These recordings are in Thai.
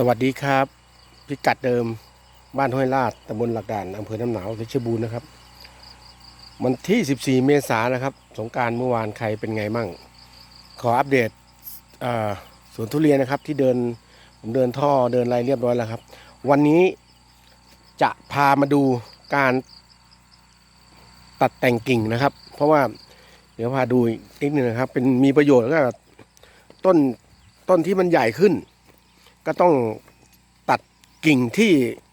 สวัสดีครับ พิกัดเดิมบ้านห้วยลาดตำบลหลักด่านอำเภอน้ำหนาวเพชรบูรณ์นะครับ วันที่ 14 เมษายนนะครับ สงการเมื่อวานใครเป็นไงมั่ง ขออัปเดตสวนทุเรียนนะครับที่เดินผมเดินท่อเดินอะไรเรียบร้อยแล้วครับ วันนี้จะพามาดูการตัดแต่งกิ่งนะครับ เพราะว่าเดี๋ยวพาดูอีกนิดนึงนะครับ เป็นมีประโยชน์แล้วก็ต้นต้นที่มันใหญ่ขึ้น ก็ต้องตัดกิ่งที่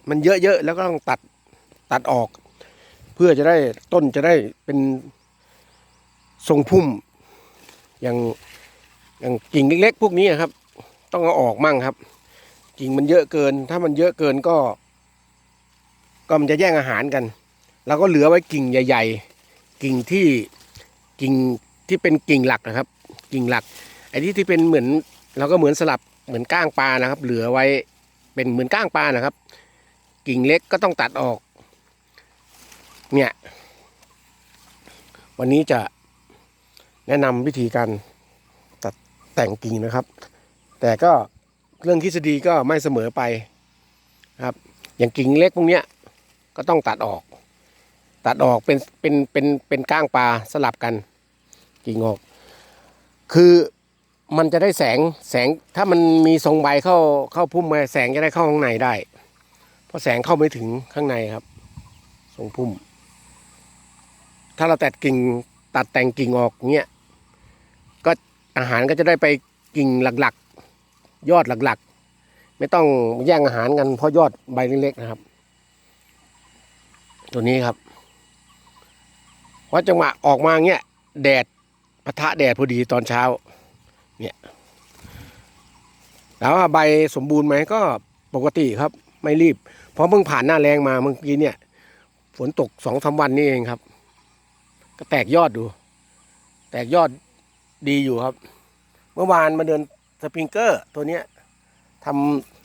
มันเยอะๆแล้วก็ต้องตัดตัดออก เพื่อจะได้ต้นจะได้เป็นทรงพุ่ม อย่างอย่างกิ่งเล็กๆพวกนี้นครับ ต้องเอาออกมั่งครับ กิ่งมันเยอะเกิน ถ้ามันเยอะเกินก็ ก็มันจะแย่งอาหารกันเราก็เหลือไว้กิ่งใหญ่ ๆ กิ่งที่กิ่งที่เป็นกิ่งหลักนะครับ กิ่งหลักไอ้ที่ที่เป็นเหมือนเราก็เหมือนสลับ เหมือนก้างปลานะครับ เหลือไว้เป็นเหมือนก้างปลานะครับ กิ่งเล็กก็ต้องตัดออก เนี่ย วันนี้จะแนะนำวิธีการตัดแต่งกิ่งนะครับ แต่ก็เรื่องทฤษฎีก็ไม่เสมอไปครับ อย่างกิ่งเล็กพวกเนี้ยก็ต้องตัดออก ตัดออกเป็นเป็นเป็นเป็นก้างปลาสลับกัน กิ่งออก คือ มันจะได้แสงแสงถ้ามันมีทรงใบเข้าเข้าพุ่มมาแสงจะได้เข้าข้างในได้ เพราะแสงเข้าไม่ถึงข้างในครับ ทรงพุ่ม ถ้าเราตัดกิ่งตัดแต่งกิ่งออกเงี้ยก็อาหารก็จะได้ไปกิ่งหลักๆ ยอดหลักๆ ไม่ต้องแย่งอาหารกันเพราะยอดใบเล็กๆนะครับ ตัวนี้ครับเพราะจังหวะออกมาเงี้ยแดดปะทะแดดพอดีตอนเช้า เนี่ยแล้วใบสมบูรณ์ไหมก็ปกติครับ ไม่รีบ เพราะเพิ่งผ่านหน้าแรงมาเมื่อกี้เนี่ย ฝนตกสองสาวันนี่เองครับ ก็แตกยอดดู แตกยอดดีอยู่ครับ เมื่อวานมาเดินสปริงเกอร์ ตัวเนี้ยท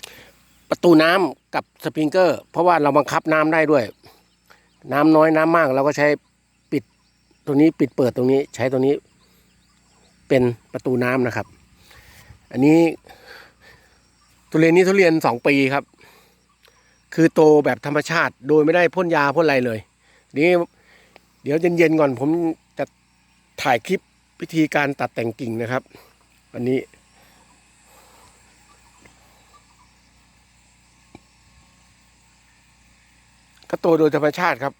ำประตูน้ำกับสปริงเกอร์ เพราะว่าเราบังคับน้ำได้ด้วย น้ำน้อยน้ำมากเราก็ใช้ปิดตัวนี้ปิดเปิดตรงนี้ ใช้ตัวนี้ เป็นประตูน้ำนะครับ อันนี้ทุเรียนนี้ทุเรียนสองปีครับ คือโตแบบธรรมชาติโดยไม่ได้พ่นยาพ่นอะไรเลยนี่เดี๋ยวเย็นๆก่อนผมจะถ่ายคลิปวิธีการตัดแต่งกิ่งนะครับ วันนี้ก็โตโดยธรรมชาติครับ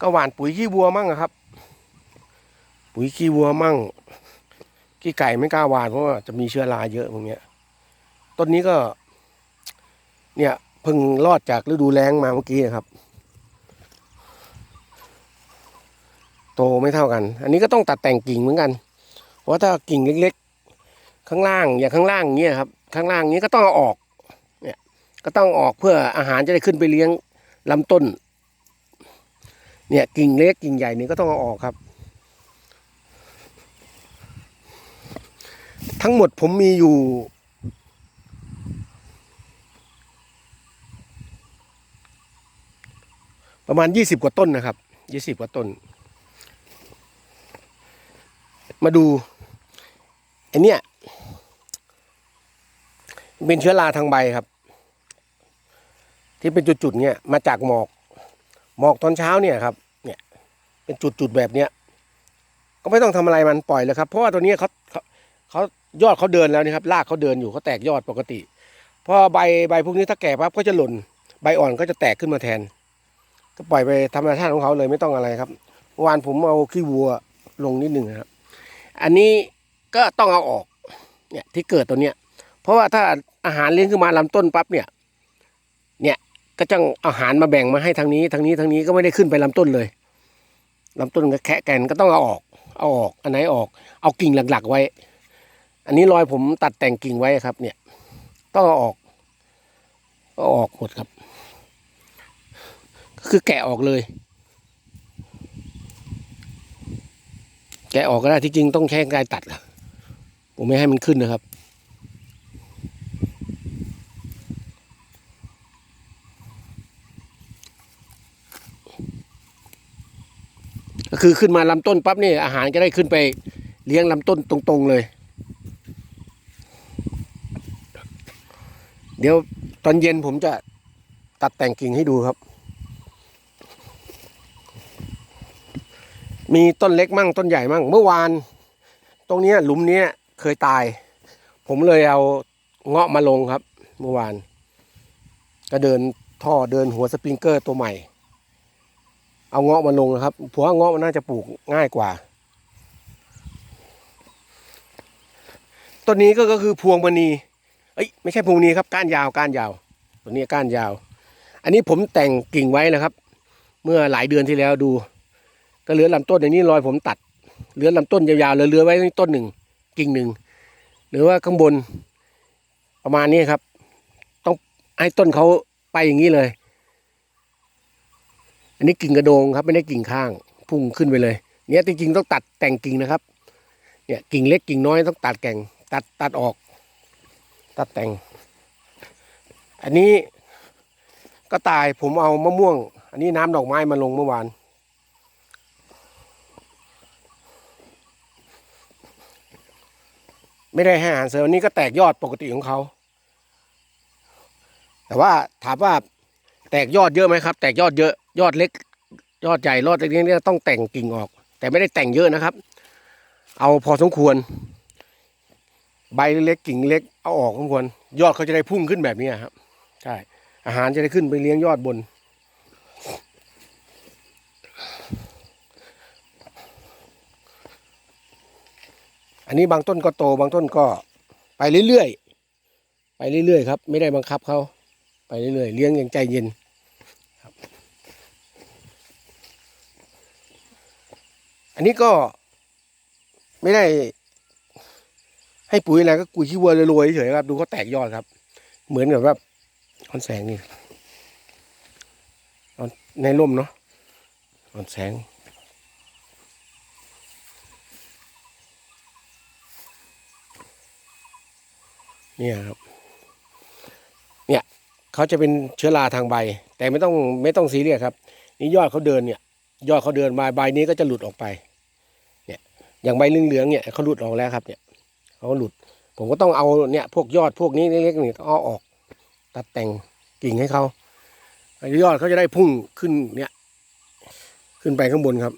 ก็หว่านปุ๋ยขี้วัวมั่งอะครับ ปุ๋ยขี้วัวมั่งขี้ไก่ไม่กล้าหวานเพราะว่าจะมีเชื้อราเยอะพวกเนี้ยต้นนี้ก็ เนี่ยเพิ่งรอดจากฤดูแล้งมาเมื่อกี้นะครับ โตไม่เท่ากัน อันนี้ก็ต้องตัดแต่งกิ่งเหมือนกัน เพราะถ้ากิ่งเล็กๆ ข้างล่างอย่างข้างล่างเงี้ยครับ ข้างล่างนี้ก็ต้องเอาออก เนี่ย ก็ต้องออกเพื่ออาหารจะได้ขึ้นไปเลี้ยงลำต้น เนี่ยกิ่งเล็กกิ่งใหญ่นี่ก็ต้องเอาออกครับ ทั้งหมดผมมีอยู่ประมาณยี่สิบกว่าต้นนะครับยี่สิบกว่าต้น มาดูไอเนี้ยเป็นเชื้อราทางใบครับ ที่เป็นจุดๆเนี่ยมาจากหมอก หมอกตอนเช้าเนี่ยครับ เนี่ย เป็นจุดๆแบบเนี้ย ก็ไม่ต้องทำอะไรมันปล่อยเลยครับ เพราะว่าตัวเนี้ยเขาเขาเขา ยอดเขาเดินแล้วนี่ครับรากเขาเดินอยู่เขาแตกยอดปกติพอใบใบพวกนี้ถ้าแก่ปั๊บก็จะหล่น ใบอ่อนก็จะแตกขึ้นมาแทน ก็ปล่อยไปธรรมชาติของเขาเลยไม่ต้องอะไรครับวานผมเอาขี้วัวลงนิดหนึ่งนะครับ อันนี้ก็ต้องเอาออกเนี่ยที่เกิดตัวเนี้ย เพราะว่าถ้าอาหารเลี้ยงขึ้นมาลำต้นปั๊บเนี่ย เนี่ยก็จะเอาหารมาแบ่งมาให้ทางนี้ทางนี้ทางนี้ก็ไม่ได้ขึ้นไปลำต้นเลยลำต้นก็แคะแกนก็ต้องเอาออก เอาออก อันไหนออก เอากิ่งหลักๆไว้ อันนี้รอยผมตัดแต่งกิ่งไว้ครับ เนี่ย ต้องเอาออกเอาออกหมดครับ ก็คือแกะออกเลย แกะออกก็ได้ที่จริงต้องใช้กรรไกรตัดผมไม่ให้มันขึ้นนะครับ ก็คือขึ้นมาลำต้นปั๊บนี่อาหารจะได้ขึ้นไปเลี้ยงลำต้นตรง ๆ เลย เดี๋ยวตอนเย็นผมจะตัดแต่งกิ่งให้ดูครับ มีต้นเล็กมั่งต้นใหญ่มั่ง เมื่อวาน ตรงนี้หลุมนี้เคยตาย ผมเลยเอาเงาะมาลงครับ เมื่อวาน ก็เดินท่อเดินหัวสปริงเกอร์ตัวใหม่ เอาเงาะมาลงนะครับเพราะว่าเงาะมันน่าจะปลูกง่ายกว่าต้นนี้ก็ก็คือพวงมณี เอ้ยไม่ใช่พวงนี้ครับก้านยาวก้านยาว ตัวนี้ก้านยาว อันนี้ผมแต่งกิ่งไว้นะครับ เมื่อหลายเดือนที่แล้วดู ก็เหลือลำต้นอย่างนี้รอยผมตัด เหลือลำต้นยาวๆเหลือเหลือไว้ต้นหนึ่งกิ่งหนึ่งหรือว่าข้างบนประมาณนี้ครับ ต้องให้ต้นเขาไปอย่างนี้เลย อันนี้กิ่งกระโดงครับไม่ได้กิ่งข้างพุ่งขึ้นไปเลย เนี่ยจริงๆต้องตัดแต่งกิ่งนะครับ เนี่ยกิ่งเล็กกิ่งน้อยต้องตัดแก่งตัดตัดออก ตัดแต่ง อันนี้ก็ตายผมเอามะม่วง อันนี้น้ำดอกไม้มาลงเมื่อวาน ไม่ได้ให้อาหารเสริมอันนี้ก็แตกยอดปกติของเขา แต่ว่าถามว่าแตกยอดเยอะไหมครับ แตกยอดเยอะ ยอดเล็ก ยอดใหญ่ยอดเล็กนี่ต้องแต่งกิ่งออก แต่ไม่ได้แต่งเยอะนะครับ เอาพอสมควร ใบเล็กกิ่งเล็ก เอาออกสมควรยอดเขาจะได้พุ่งขึ้นแบบนี้ครับใช่อาหารจะได้ขึ้นไปเลี้ยงยอดบน อันนี้บางต้นก็โตบางต้นก็ไปเรื่อยๆไปเรื่อยๆครับ ไม่ได้บังคับเขาไปเรื่อยๆเลี้ยงอย่างใจเย็นครับ อันนี้ก็ไม่ได้ ให้ปุ๋ยอะไรก็กุยขี้วัวโรยๆเฉยครับดูเขาแตกยอดครับ เหมือนกับว่าออนแสงนี่ออนในร่มเนาะออนแสงเนี่ยครับ เนี่ยเขาจะเป็นเชื้อราทางใบ แต่ไม่ต้องไม่ต้องซีเรียสครับ นี่ยอดเขาเดินเนี่ย ยอดเขาเดินมาใบนี้ก็จะหลุดออกไป เนี่ย อย่างใบเหลืองๆเนี่ยเขาหลุดออกแล้วครับเนี่ย เขาหลุด ผมก็ต้องเอาเนี่ยพวกยอดพวกนี้เล็กๆนี่ต้องเอาออก ตัดแต่งกิ่งให้เขายอดเขาจะได้พุ่งขึ้นเนี่ย ขึ้นไปข้างบนครับ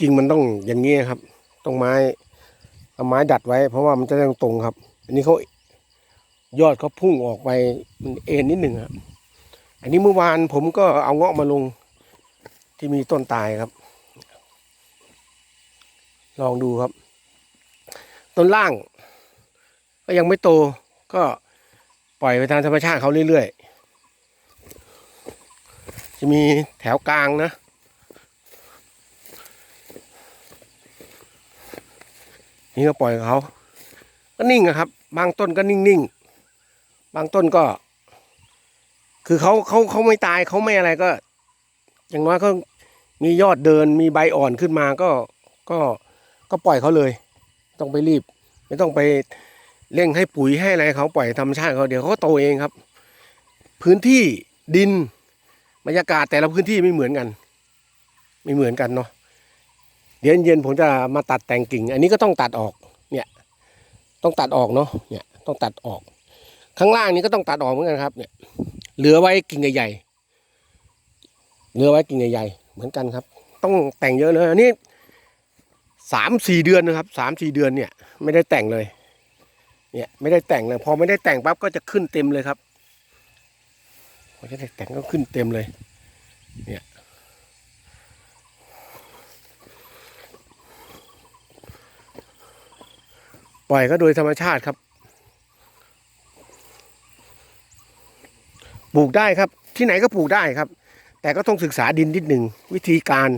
กิ่งมันต้องอย่างนี้ครับต้องไม้เอาไม้ดัดไว้ เพราะว่ามันจะได้ตรงครับ อันนี้เขายอดเขาพุ่งออกไปมันเอ็นนิดหนึ่งครับ อันนี้เมื่อวานผมก็เอาเงาะมาลงที่มีต้นตายครับ ลองดูครับ ต้นล่าง ก็ยังไม่โตก็ปล่อยไปตามธรรมชาติเขาเรื่อยๆ จะมีแถวกลางนะ นี่ก็ปล่อยเขาก็นิ่งอะครับ บางต้นก็นิ่งๆ บางต้นก็ คือเขาเขาเขาไม่ตายเขาไม่อะไรก็ อย่างน้อยก็มียอดเดินมีใบอ่อนขึ้นมาก็ก็ ก็ปล่อยเขาเลย ต้องไปรีบ ไม่ต้องไปเร่งให้ปุ๋ยให้อะไรเขาปล่อยธรรมชาติเขาเดี๋ยวเขาก็โตเองครับ พื้นที่ดินบรรยากาศแต่ละพื้นที่ไม่เหมือนกัน ไม่เหมือนกันเนาะเดี๋ยวเย็นๆผมจะมาตัดแต่งกิ่ง อันนี้ก็ต้องตัดออกเนี่ยต้องตัดออกเนาะเนี่ยต้องตัดออก ข้างล่างนี้ก็ต้องตัดออกเหมือนกันครับ เนี่ย เหลือไว้กิ่งใหญ่ๆเหลือไว้กิ่งใหญ่ๆเหมือนกันครับ ต้องแต่งเยอะเลยอันนี้ สามสี่เดือนนะครับสามสี่เดือนเนี่ย ไม่ได้แต่งเลย เนี่ยไม่ได้แต่งเลยพอไม่ได้แต่งปั๊บก็จะขึ้นเต็มเลยครับพอจะได้แต่งก็ขึ้นเต็มเลย เนี่ยปล่อยก็โดยธรรมชาติครับ ปลูกได้ครับ ที่ไหนก็ปลูกได้ครับ แต่ก็ต้องศึกษาดินนิดหนึ่งวิธีการ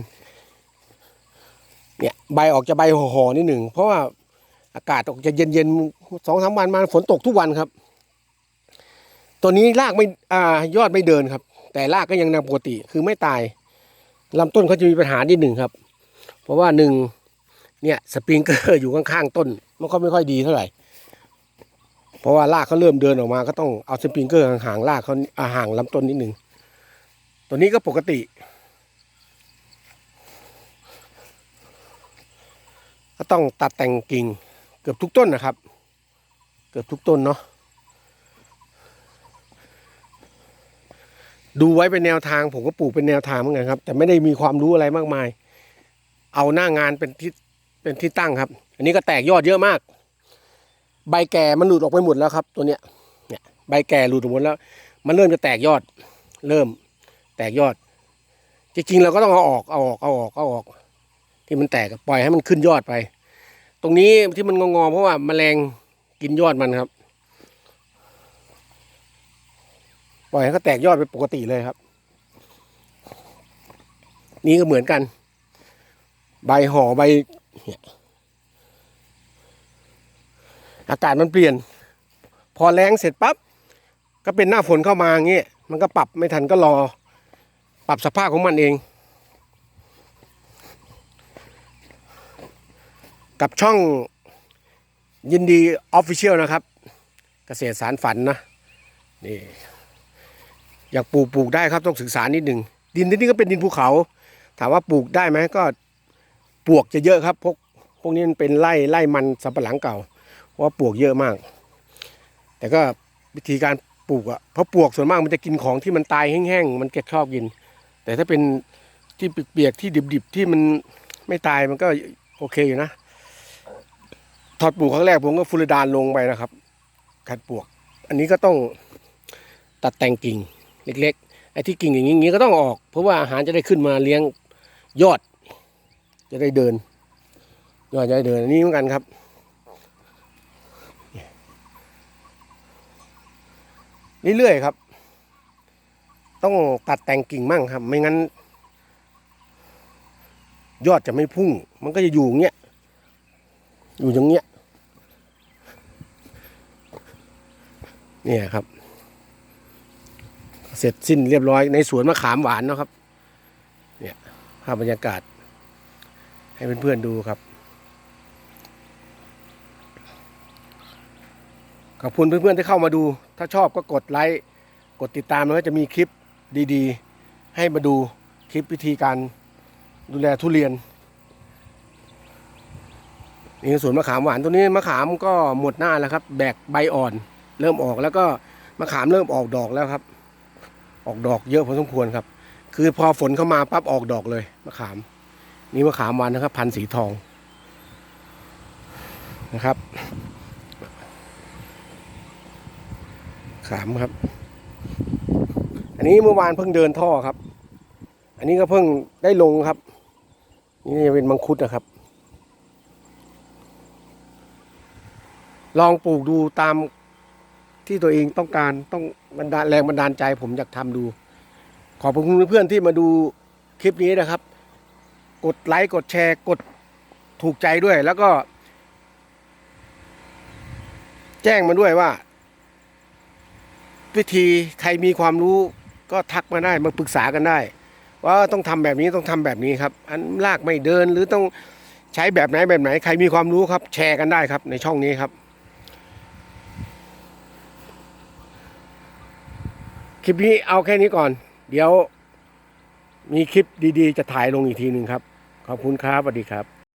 เนี่ยใบออกจะใบห่อๆนิดหนึ่งเพราะว่าอากาศออกจะเย็นๆสองสามวันมาฝนตกทุกวันครับ ตัวนี้รากไม่อ่ายอดไม่เดินครับ แต่รากก็ยังนำปกติคือไม่ตายลำต้นเขาจะมีปัญหานิดหนึ่งครับ เพราะว่าหนึ่งเนี่ยสปริงเกอร์อยู่ข้างๆต้น มันก็ไม่ค่อยดีเท่าไหร่ เพราะว่ารากเขาเริ่มเดินออกมา ก็ต้องเอาสปริงเกอร์ห่างๆรากเขาห่างลำต้นนิดหนึ่งตัวนี้ก็ปกติ ก็ต้องตัดแต่งกิ่งเกือบทุกต้นนะครับ เกือบทุกต้นเนาะดูไว้เป็นแนวทางผมก็ปลูกเป็นแนวทางเหมือนกันครับ แต่ไม่ได้มีความรู้อะไรมากมาย เอาหน้างานเป็นที่เป็นที่ตั้งครับ อันนี้ก็แตกยอดเยอะมาก ใบแก่มันหลุดออกไปหมดแล้วครับ ตัวเนี้ยเนี่ยใบแก่หลุดออกหมดแล้ว มันเริ่มจะแตกยอด เริ่ม แตกยอด จริงๆเราก็ต้องเอาออกเอาออกเอาออกเอาออก ที่มันแตกปล่อยให้มันขึ้นยอดไป ตรงนี้ที่มันงอๆเพราะว่าแมลงกินยอดมันครับ ปล่อยให้เขาแตกยอดไปปกติเลยครับ นี่ก็เหมือนกัน ใบห่อใบเนี่ยอากาศมันเปลี่ยน พอแรงเสร็จปั๊บก็เป็นหน้าฝนเข้ามาอย่างเงี้ยมันก็ปรับไม่ทันก็รอ ปรับสภาพของมันเอง กับช่องยินดีออฟฟิเชียลนะครับ เกษตรสารฝันนะนี่อยากปลูกปลูกได้ครับต้องศึกษานิดหนึ่งดินที่นี่ก็เป็นดินภูเขา ถามว่าปลูกได้ไหมก็ปลวกจะเยอะครับพวกพวกนี้มันเป็นไร่ไร่มันสำปะหลังเก่าว่าปลวกเยอะมาก แต่ก็วิธีการปลูกอะเพราะปลวกส่วนมากมันจะกินของที่มันตายแห้งๆมันแกชอบกิน แต่ถ้าเป็นที่เปียกๆที่ดิบๆที่มันไม่ตายมันก็โอเคอยู่นะ ถอดปลูกครั้งแรกผมก็ฟูรดานลงไปนะครับขัดปลวก อันนี้ก็ต้องตัดแต่งกิ่งเล็กๆไอ้ที่กิ่งอย่างนี้ก็ต้องออก เพราะว่าอาหารจะได้ขึ้นมาเลี้ยงยอด จะได้เดินยอดจะได้เดินอันนี้เหมือนกันครับเรื่อยๆครับ ต้องตัดแต่งกิ่งมั่งครับ ไม่งั้น ยอดจะไม่พุ่ง มันก็จะอยู่อย่างเงี้ย อยู่อย่างเงี้ยเนี่ยครับ เสร็จสิ้นเรียบร้อยในสวนมะขามหวานเนาะครับ เนี่ยภาพบรรยากาศ ให้เพื่อนๆดูครับ ขอบคุณเพื่อนๆที่เข้ามาดู ถ้าชอบก็กดไลค์กดติดตามแล้วจะมีคลิปดีๆ ให้มาดูคลิปวิธีการดูแลทุเรียน นี่สวนมะขามหวานตัวนี้มะขามก็หมดหน้าแล้วครับ แบกใบอ่อน เริ่มออกแล้วก็มะขามเริ่มออกดอกแล้วครับ ออกดอกเยอะพอสมควรครับ คือพอฝนเข้ามาปั๊บออกดอกเลยมะขาม นี่มะขามหวานนะครับ พันธุ์สีทองนะครับ ขามครับ อันนี้เมื่อวานเพิ่งเดินท่อครับ อันนี้ก็เพิ่งได้ลงครับ นี่จะเป็นมังคุดนะครับ ลองปลูกดูตามที่ตัวเองต้องการต้องบันดาลแรงบันดาลใจผมอยากทำดู ขอบคุณเพื่อนที่มาดูคลิปนี้นะครับ กดไลค์กดแชร์กดถูกใจด้วย แล้วก็ แจ้งมาด้วยว่า วิธีใครมีความรู้ก็ทักมาได้มาปรึกษากันได้ ว่าต้องทำแบบนี้ต้องทำแบบนี้ครับ อันลากไม่เดินหรือต้องใช้แบบไหนแบบไหน ใครมีความรู้ครับ แชร์กันได้ครับในช่องนี้ครับ ลิปนี้เอาแค่นี้ก่อน เดี๋ยวมีคลิปดีๆ จะถ่ายลงอีกทีหนึ่งครับ ขอบคุณครับสวัสดีครับ